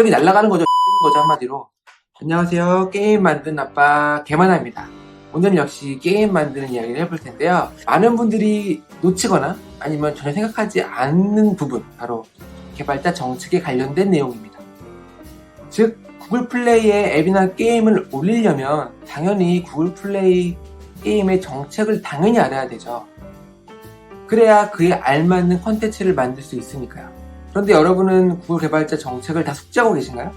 가격이 날아가는 거죠. 거죠 한마디로. 안녕하세요. 게임 만든 아빠 개만합니다. 오늘 역시 게임 만드는 이야기를 해볼 텐데요. 많은 분들이 놓치거나 아니면 전혀 생각하지 않는 부분, 바로 개발자 정책에 관련된 내용입니다. 즉, 구글 플레이에 앱이나 게임을 올리려면 당연히 구글 플레이 게임의 정책을 당연히 알아야 되죠. 그래야 그에 알맞는 컨텐츠를 만들 수 있으니까요. 그런데 여러분은 구글 개발자 정책을 다 숙지하고 계신가요?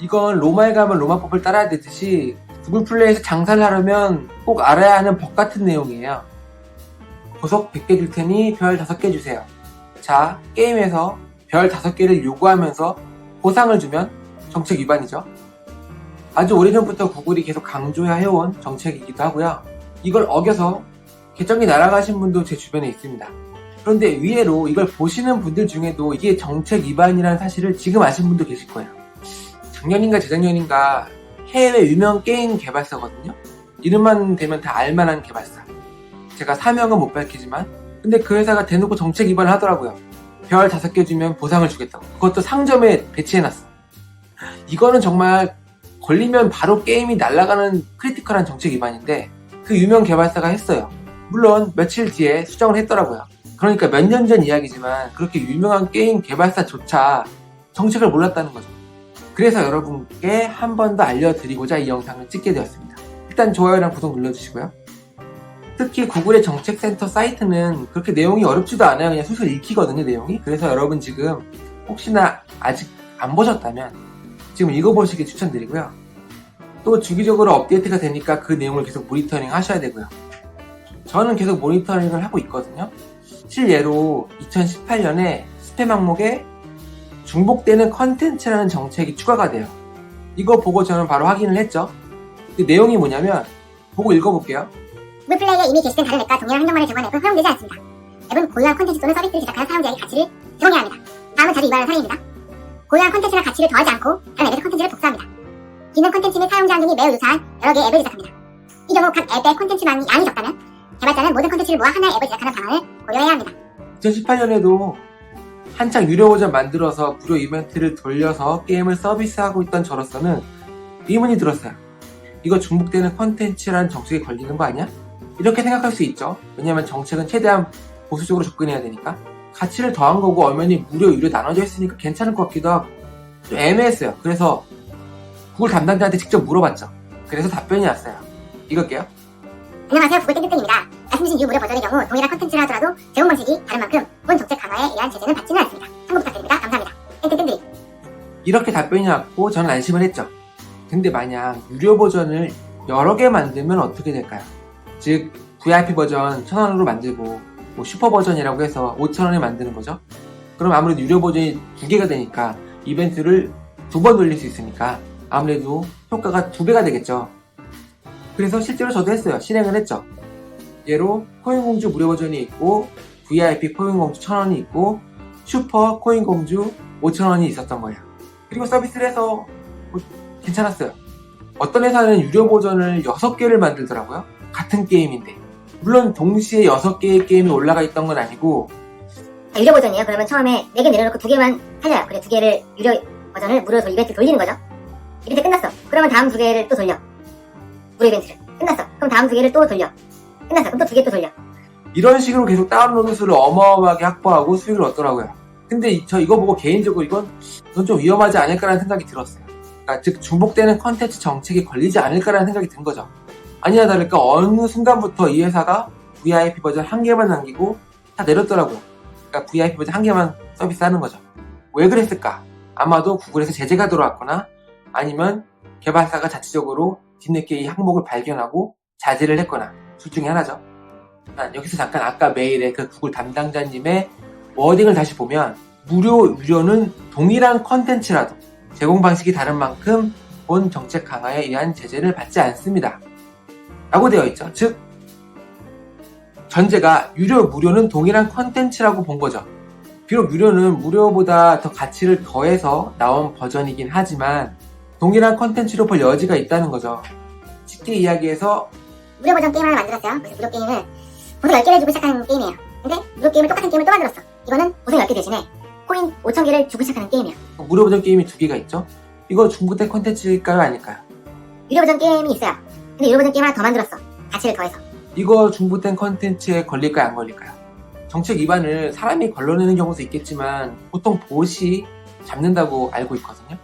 이건 로마에 가면 로마법을 따라야 되듯이 구글 플레이에서 장사를 하려면 꼭 알아야 하는 법 같은 내용이에요. 보석 100개 줄 테니 별 5개 주세요. 자, 게임에서 별 5개를 요구하면서 보상을 주면 정책 위반이죠. 아주 오래전부터 구글이 계속 강조해야 해온 정책이기도 하고요. 이걸 어겨서 계정이 날아가신 분도 제 주변에 있습니다. 그런데 의외로 이걸 보시는 분들 중에도 이게 정책 위반이라는 사실을 지금 아신 분도 계실 거예요. 작년인가 재작년인가 해외 유명 게임 개발사거든요. 이름만 되면 다 알만한 개발사. 제가 사명은 못 밝히지만, 근데 그 회사가 대놓고 정책 위반을 하더라고요. 별 다섯 개 주면 보상을 주겠다고. 그것도 상점에 배치해놨어. 이거는 정말 걸리면 바로 게임이 날아가는 크리티컬한 정책 위반인데, 그 유명 개발사가 했어요. 물론 며칠 뒤에 수정을 했더라고요. 그러니까 몇 년 전 이야기지만 그렇게 유명한 게임 개발사조차 정책을 몰랐다는 거죠. 그래서 여러분께 한 번 더 알려드리고자 이 영상을 찍게 되었습니다. 일단 좋아요랑 구독 눌러주시고요. 특히 구글의 정책센터 사이트는 그렇게 내용이 어렵지도 않아요. 그냥 술술 읽히거든요, 내용이. 그래서 여러분 지금 혹시나 아직 안 보셨다면 지금 읽어보시기 추천드리고요. 또 주기적으로 업데이트가 되니까 그 내용을 계속 모니터링 하셔야 되고요. 저는 계속 모니터링을 하고 있거든요. 실예로 2018년에 스팸 항목에 중복되는 컨텐츠라는 정책이 추가가 돼요. 이거 보고 저는 바로 확인을 했죠. 그 내용이 뭐냐면 보고 읽어볼게요. 구글 플레이에 이미 게시된 다른 앱과 동일한 행동만을 제공한 앱은 허용되지 않습니다. 앱은 고유한 콘텐츠 또는 서비스를 제작하는 사용자에게 가치를 제공해야 합니다. 다음은 자주 위반하는 사례입니다. 고유한 콘텐츠나 가치를 더하지 않고 다른 앱의 콘텐츠를 복사합니다. 기능 콘텐츠 및 사용자 환경이 매우 유사한 여러 개의 앱을 제작합니다. 이 경우 각 앱의 콘텐츠만이 양이 적다면 개발자는 모든 콘텐츠를 모아 하나의 앱을 제작하는 방안을 고려해야 합니다. 2018년에도 한창 유료 버전 만들어서 무료 이벤트를 돌려서 게임을 서비스하고 있던 저로서는 의문이 들었어요. 이거 중복되는 컨텐츠라는 정책에 걸리는 거 아니야? 이렇게 생각할 수 있죠. 왜냐면 정책은 최대한 보수적으로 접근해야 되니까. 가치를 더한 거고 엄연히 무료, 유료 나눠져 있으니까 괜찮을 것 같기도 하고 좀 애매했어요. 그래서 구글 담당자한테 직접 물어봤죠. 그래서 답변이 왔어요. 읽을게요. 안녕하세요 구글 땡땡땡입니다. 말씀주신 유 무료 버전의 경우 동일한 콘텐츠라 하더라도 제공 방식이 다른 만큼 본 정책 강화에 의한 제재는 받지는 않습니다. 참고 부탁드립니다. 감사합니다. 땡땡땡들이 이렇게 답변이 왔고 저는 안심을 했죠. 근데 만약 유료 버전을 여러 개 만들면 어떻게 될까요? 즉 VIP 버전 1000원으로 만들고 뭐 슈퍼 버전이라고 해서 5000원에 만드는 거죠. 그럼 아무래도 유료 버전이 두 개가 되니까 이벤트를 두 번 돌릴 수 있으니까 아무래도 효과가 두 배가 되겠죠. 그래서 실제로 저도 했어요. 실행을 했죠. 예로 코인공주 무료 버전이 있고 VIP 코인공주 1000원이 있고 슈퍼 코인공주 5,000원이 있었던 거예요. 그리고 서비스를 해서 뭐 괜찮았어요. 어떤 회사는 유료 버전을 6개를 만들더라고요. 같은 게임인데. 물론 동시에 6개의 게임이 올라가 있던 건 아니고 아, 유료 버전이에요. 그러면 처음에 4개 내려놓고 2개만 살려요. 그래 2개를 유료 버전을 무료 돌 이벤트 돌리는 거죠. 이벤트 끝났어. 그러면 다음 2개를 또 돌려. 무료 이벤트를. 끝났어. 그럼 다음 2개를 또 돌려. 끝났어. 그럼 또 2개 또 돌려. 이런 식으로 계속 다운로드 수를 어마어마하게 확보하고 수익을 얻더라고요. 근데 이- 저 이거 보고 개인적으로 이건, 좀 위험하지 않을까라는 생각이 들었어요. 그러니까 즉 중복되는 컨텐츠 정책에 걸리지 않을까라는 생각이 든 거죠. 아니나 다를까 어느 순간부터 이 회사가 VIP 버전 한 개만 남기고 다 내렸더라고요. 그러니까 VIP 버전 한 개만 서비스하는 거죠. 왜 그랬을까? 아마도 구글에서 제재가 들어왔거나 아니면 개발사가 자체적으로 뒤늦게 이 항목을 발견하고 자제를 했거나 둘 중에 하나죠. 아, 여기서 잠깐 아까 메일에 그 구글 담당자님의 워딩을 다시 보면 무료, 유료는 동일한 컨텐츠라도 제공 방식이 다른 만큼 본 정책 강화에 의한 제재를 받지 않습니다. 라고 되어 있죠. 즉, 전제가 유료, 무료는 동일한 컨텐츠라고 본 거죠. 비록 유료는 무료보다 더 가치를 더해서 나온 버전이긴 하지만 동일한 컨텐츠로 볼 여지가 있다는 거죠. 쉽게 이야기해서 무료 버전 게임 하나 만들었어요. 그래서 무료 게임은 보석 10개를 주고 시작하는 게임이에요. 근데 무료 게임을 똑같은 게임을 또 만들었어. 이거는 보석 10개 대신에 코인 5,000개를 주고 시작하는 게임이야. 무료 버전 게임이 두 개가 있죠? 이거 중국의 컨텐츠일까요? 아닐까요? 유료 버전 게임이 있어요. 근데 유료 버전 게임 하나 더 만들었어. 가치를 더해서. 이거 중복된 컨텐츠에 걸릴까요? 안 걸릴까요? 정책 위반을 사람이 걸러내는 경우도 있겠지만 보통 봇이 잡는다고 알고 있거든요.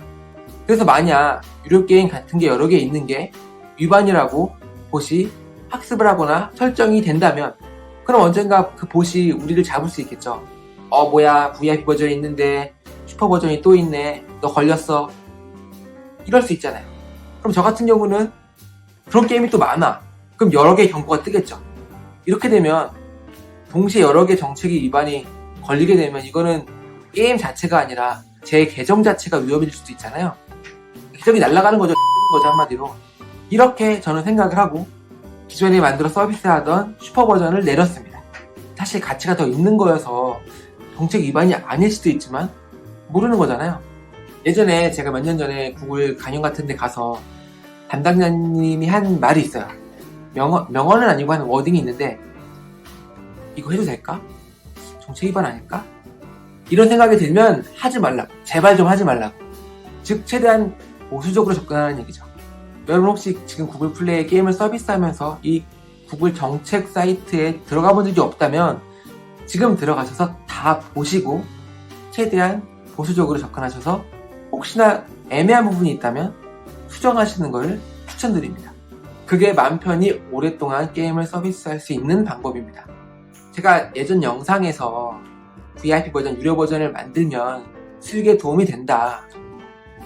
그래서 만약 유료 게임 같은 게 여러 개 있는 게 위반이라고 봇이 학습을 하거나 설정이 된다면 그럼 언젠가 그 봇이 우리를 잡을 수 있겠죠. 어 뭐야 VIP 버전이 있는데 슈퍼 버전이 또 있네. 너 걸렸어. 이럴 수 있잖아요. 그럼 저 같은 경우는 그런 게임이 또 많아. 그럼 여러 개의 경고가 뜨겠죠. 이렇게 되면 동시에 여러 개 정책이 위반이 걸리게 되면 이거는 게임 자체가 아니라 제 계정 자체가 위험해질 수도 있잖아요. 계정이 날아가는 거죠. 거죠 한마디로. 이렇게 저는 생각을 하고 기존에 만들어 서비스하던 슈퍼 버전을 내렸습니다. 사실 가치가 더 있는 거여서 정책 위반이 아닐 수도 있지만 모르는 거잖아요. 예전에 제가 몇 년 전에 구글 강연 같은 데 가서 담당자님이 한 말이 있어요. 명언, 명언은 아니고 하는 워딩이 있는데 이거 해도 될까? 정책 위반 아닐까? 이런 생각이 들면 하지 말라고. 제발 좀 하지 말라고. 즉 최대한 보수적으로 접근하는 얘기죠. 여러분 혹시 지금 구글 플레이 게임을 서비스하면서 이 구글 정책 사이트에 들어가 본 적이 없다면 지금 들어가셔서 다 보시고 최대한 보수적으로 접근하셔서 혹시나 애매한 부분이 있다면 수정하시는 것을 추천드립니다. 그게 맘 편히 오랫동안 게임을 서비스할 수 있는 방법입니다. 제가 예전 영상에서 VIP 버전, 유료 버전을 만들면 슬게 도움이 된다.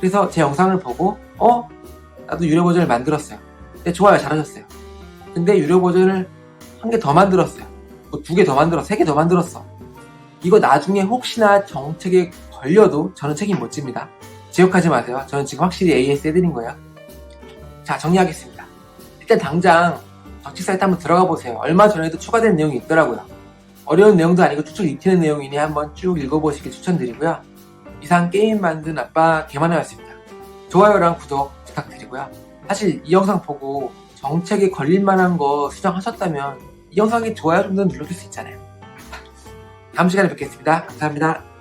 그래서 제 영상을 보고, 어? 나도 유료 버전을 만들었어요. 네, 좋아요, 잘하셨어요. 근데 유료 버전을 한 개 더 만들었어요. 뭐 두개 더 만들었어, 세 개 더 만들었어. 이거 나중에 혹시나 정책에 걸려도 저는 책임 못 집니다. 지역하지 마세요. 저는 지금 확실히 AS 해드린 거예요. 자, 정리하겠습니다. 일단 당장 정치 사이트 한번 들어가 보세요. 얼마 전에도 추가된 내용이 있더라고요. 어려운 내용도 아니고 추측 익히는 내용이니 한번 쭉 읽어보시길 추천드리고요. 이상 게임 만든 아빠 개만이었습니다. 좋아요랑 구독 부탁드리고요. 사실 이 영상 보고 정책에 걸릴 만한 거 수정하셨다면 이 영상에 좋아요 정도는 눌러줄 수 있잖아요. 다음 시간에 뵙겠습니다. 감사합니다.